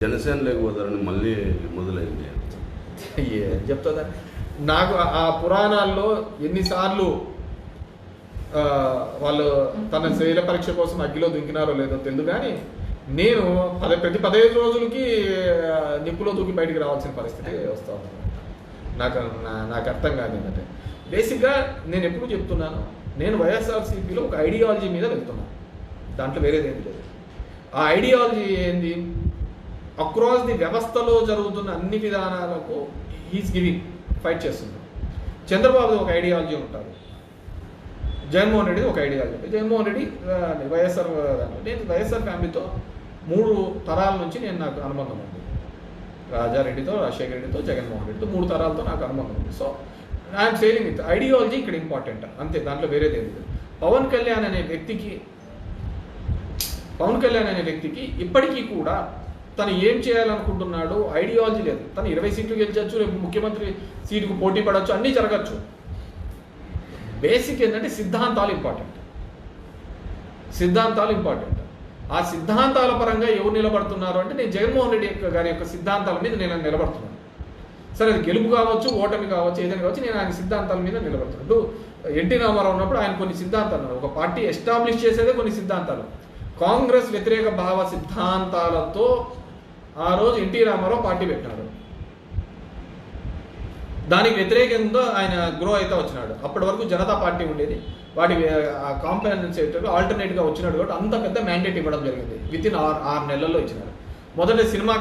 జనసేన లేకపోతారని మళ్ళీ మొదలైంది ఏం చెప్తుందా నాకు ఆ- పురాణాల్లో ఎన్నిసార్లు వాళ్ళు తన శరీర పరీక్ష కోసం అగ్గిలో దుంకినారో లేదో తెలియదు కానీ నేను పదే ప్రతి పదహైదు రోజులకి నిప్పులో దూకి బయటికి రావాల్సిన పరిస్థితి వస్తా ఉంది. నాకు నా- నాకు అర్థం కాదు ఏంటంటే బేసిక్గా నేను ఎప్పుడు చెప్తున్నాను నేను వైఎస్ఆర్సీపీలో ఒక ఐడియాలజీ మీద వెళ్తున్నాను దాంట్లో వేరేది ఏంటి లేదు. ఆ ఐడియాలజీ ఏంది? అక్రాస్ ది వ్యవస్థలో జరుగుతున్న అన్ని విధానాలకు హీస్ గివింగ్ ఫైట్ చేస్తున్నాడు చంద్రబాబు ఒక ఐడియాలజీ ఉంటారు జగన్మోహన్ రెడ్డి ఒక ఐడియాలజీ జగన్మోహన్ రెడ్డి వైఎస్ఆర్ నేను వైఎస్ఆర్ ఫ్యామిలీతో మూడు తరాల నుంచి నేను నాకు అనుబంధం ఉంది. రాజారెడ్డితో రాజశేఖర రెడ్డితో జగన్మోహన్ రెడ్డితో మూడు తరాలతో నాకు అనుబంధం ఉంది. So I'm sailing with ideology ఇక్కడ ఇంపార్టెంట్ అంతే దాంట్లో వేరేది ఏమి లేదు. పవన్ కళ్యాణ్ అనే వ్యక్తికి పవన్ కళ్యాణ్ అనే వ్యక్తికి ఇప్పటికీ కూడా తను ఏం చేయాలనుకుంటున్నాడు ఐడియాలజీ లేదు. తను ఇరవై సీట్లు గెలిచవచ్చు రేపు ముఖ్యమంత్రి సీటుకు పోటీ పడవచ్చు అన్నీ జరగచ్చు. బేసిక్ ఏంటంటే సిద్ధాంతాలు ఇంపార్టెంట్ సిద్ధాంతాలు ఇంపార్టెంట్ ఆ సిద్ధాంతాల పరంగా ఎవరు నిలబడుతున్నారు అంటే నేను జగన్మోహన్ రెడ్డి యొక్క గారి యొక్క సిద్ధాంతాల మీద నేను నిలబడుతున్నాను. సరే అది గెలుపు కావచ్చు ఓటమి కావచ్చు ఏదైనా కావచ్చు నేను ఆయన సిద్ధాంతాల మీద నిలబడుతున్నాను. ఎన్టీ రామారావు ఉన్నప్పుడు ఆయన కొన్ని సిద్ధాంతాలు ఒక పార్టీ ఎస్టాబ్లిష్ చేసేదే కొన్ని సిద్ధాంతాలు. కాంగ్రెస్ వ్యతిరేక భావ సిద్ధాంతాలతో ఆ రోజు ఎన్టీ రామారావు పార్టీ పెట్టాడు. దానికి వ్యతిరేకంగా ఆయన గ్రో అయితే వచ్చినాడు. అప్పటి వరకు జనతా పార్టీ ఉండేది. వాటి కాంపెన్సేటర్ ఆల్టర్నేట్గా వచ్చినాడు కాబట్టి అంత పెద్ద మ్యాండేట్ ఇవ్వడం జరిగింది. విత్ ఇన్ ఆరు ఆరు నెలల్లో ఇచ్చినాడు. మొదట సినిమా